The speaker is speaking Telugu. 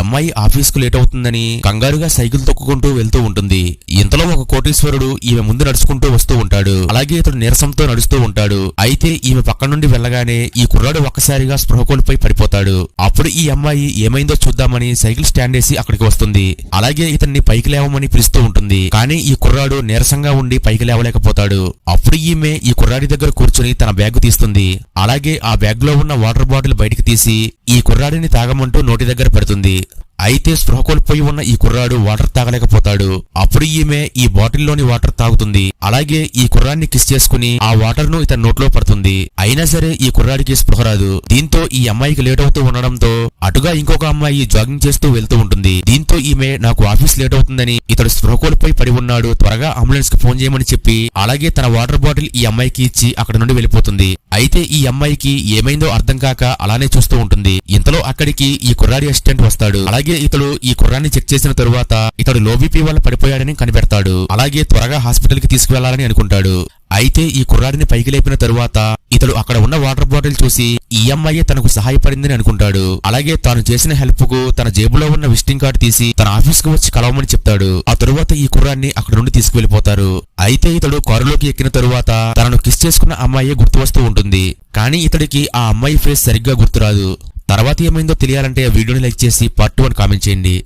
అమ్మాయి ఆఫీస్కు లేట్ అవుతుందని కంగారుగా సైకిల్ తొక్కుకుంటూ వెళ్తూ ఉంటుంది. ఇంతలో ఒక కోటీశ్వరుడు ఈమె ముందు నడుచుకుంటూ వస్తూ ఉంటాడు. అలాగే ఇతడు నీరసంతో నడుస్తూ ఉంటాడు. అయితే ఈమె పక్క నుండి వెళ్ళగానే ఈ కుర్రాడు ఒక్కసారిగా స్పృహ కోల్పోయి పడిపోతాడు. అప్పుడు ఈ అమ్మాయి ఏమైందో చూద్దామని సైకిల్ స్టాండ్ వేసి అక్కడికి వస్తుంది. అలాగే ఇతన్ని పైకి లేవమని పిలుస్తూ ఉంటుంది. కానీ ఈ కుర్రాడు నీరసంగా ఉండి పైకి లేవలేకపోతాడు. అప్పుడు ఈమె ఈ కుర్రాడి దగ్గర కూర్చుని తన బ్యాగ్ తీస్తుంది. అలాగే ఆ బ్యాగ్లో ఉన్న వాటర్ బాటిల్ బయటికి తీసి ఈ కుర్రాడిని తాగమంటూ నోటి దగ్గర పెడుతుంది. అయితే స్పృహ కోల్పోయి ఉన్న ఈ కుర్రాడు వాటర్ తాగలేకపోతాడు. అప్పుడు ఈమె ఈ బాటిల్లోని వాటర్ తాగుతుంది. అలాగే ఈ కుర్రాన్ని కిస్ చేసుకుని ఆ వాటర్ను ఇతని నోట్లో పడుతుంది. అయినా సరే ఈ కుర్రాడికి స్పృహ రాదు. దీంతో ఈ అమ్మాయికి లేట్ అవుతూ ఉండడంతో అటుగా ఇంకొక అమ్మాయి జాగింగ్ చేస్తూ వెళ్తూ ఉంటుంది. దీంతో ఈమె నాకు ఆఫీస్ లేట్ అవుతుందని ఇతడు స్పృహ కోల్పోయి పడి ఉన్నాడు. త్వరగా అంబులెన్స్కి ఫోన్ చేయమని చెప్పి అలాగే తన వాటర్ బాటిల్ ఈ అమ్మాయికి ఇచ్చి అక్కడ నుండి వెళ్ళిపోతుంది. అయితే ఈ అమ్మాయికి ఏమైందో అర్థం కాక అలానే చూస్తూ ఉంటుంది. ఇంతలో అక్కడికి ఈ కుర్రాడి అసిస్టెంట్ వస్తాడు. అలాగే ఇతడు ఈ కుర్రాన్ని చెక్ చేసిన తరువాత ఇతడు లోబీపీ వల్ల పడిపోయాడని కనిపెడతాడు. అలాగే త్వరగా హాస్పిటల్కి తీసుకువెళ్ళాలని అనుకుంటాడు. అయితే ఈ కుర్రాడిని పైకి లేపిన తరువాత ఇతడు అక్కడ ఉన్న వాటర్ బాటిల్ చూసి ఈ అమ్మాయి తనకు సహాయపడిందని అనుకుంటాడు. అలాగే తాను చేసిన హెల్ప్కు తన జేబులో ఉన్న విజిటింగ్ కార్డు తీసి తన ఆఫీస్కు వచ్చి కలవమని చెప్తాడు. ఆ తరువాత ఈ కుర్రాన్ని అక్కడ నుండి తీసుకువెళ్ళిపోతారు అయితే ఇతడు కారులోకి ఎక్కిన తరువాత తనను కిస్ చేసుకున్న అమ్మాయి గుర్తు వస్తూ ఉంటుంది. కానీ ఇతడికి ఆ అమ్మాయి ఫేస్ సరిగ్గా గుర్తురాదు. తర్వాత ఏమైందో తెలియాలంటే వీడియోని లైక్ చేసి పార్ట్ వన్ కామెంట్ చేయండి.